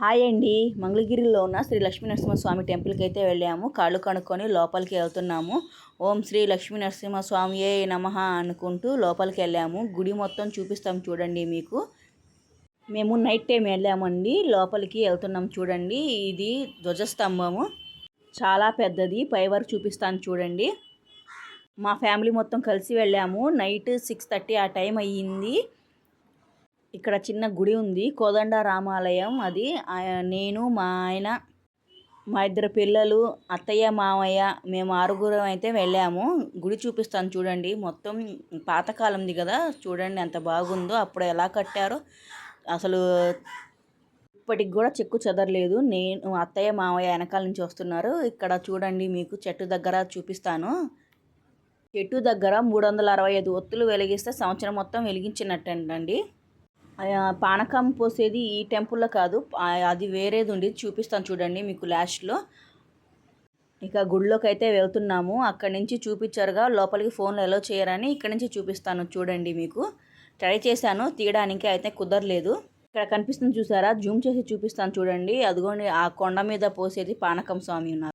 Hi అండి. మంగళగిరిలో ఉన్న శ్రీ లక్ష్మీ నరసింహస్వామి టెంపుల్కి అయితే వెళ్ళాము. కాళ్ళు కనుక్కొని లోపలికి వెళ్తున్నాము. ఓం శ్రీ లక్ష్మీ నరసింహస్వామి ఏ నమ అనుకుంటూ లోపలికి వెళ్ళాము. గుడి మొత్తం చూపిస్తాం చూడండి మీకు. మేము నైట్ టైం వెళ్ళామండి. లోపలికి వెళ్తున్నాం చూడండి. ఇది ధ్వజస్తంభము. చాలా పెద్దది. పై వరకు చూపిస్తాను చూడండి. మా ఫ్యామిలీ మొత్తం కలిసి వెళ్ళాము. నైట్ సిక్స్ థర్టీ ఆ టైం అయ్యింది. ఇక్కడ చిన్న గుడి ఉంది. కోదండ రామాలయం అది. నేను మా ఆయన మా ఇద్దరు పిల్లలు అత్తయ్య మామయ్య మేము ఆరుగురం అయితే వెళ్ళాము. గుడి చూపిస్తాను చూడండి. మొత్తం పాతకాలంది కదా. చూడండి ఎంత బాగుందో. అప్పుడు ఎలా కట్టారో. అసలు ఇప్పటికి కూడా చెక్కు చెదరలేదు. నేను అత్తయ్య మామయ్య వెనకాల నుంచి వస్తున్నారు. ఇక్కడ చూడండి మీకు చెట్టు దగ్గర చూపిస్తాను. చెట్టు దగ్గర మూడు వందల అరవై ఐదు ఒత్తులు వెలిగిస్తే సంవత్సరం మొత్తం వెలిగించినట్టండి. పానకం పోసేది ఈ టెంపుల్లో కాదు. అది వేరేది ఉండి చూపిస్తాను చూడండి మీకు లాస్ట్లో. ఇక గుడిలోకి అయితే వెళ్తున్నాము. అక్కడి నుంచి చూపించారుగా లోపలికి ఫోన్లో ఎలా చేయరని ఇక్కడ నుంచి చూపిస్తాను చూడండి మీకు. ట్రై చేశాను తీయడానికి అయితే కుదరలేదు. ఇక్కడ కనిపిస్తుంది చూసారా? జూమ్ చేసి చూపిస్తాను చూడండి. అదిగోండి ఆ కొండ మీద పోసేది పానకం స్వామి ఉన్నారు.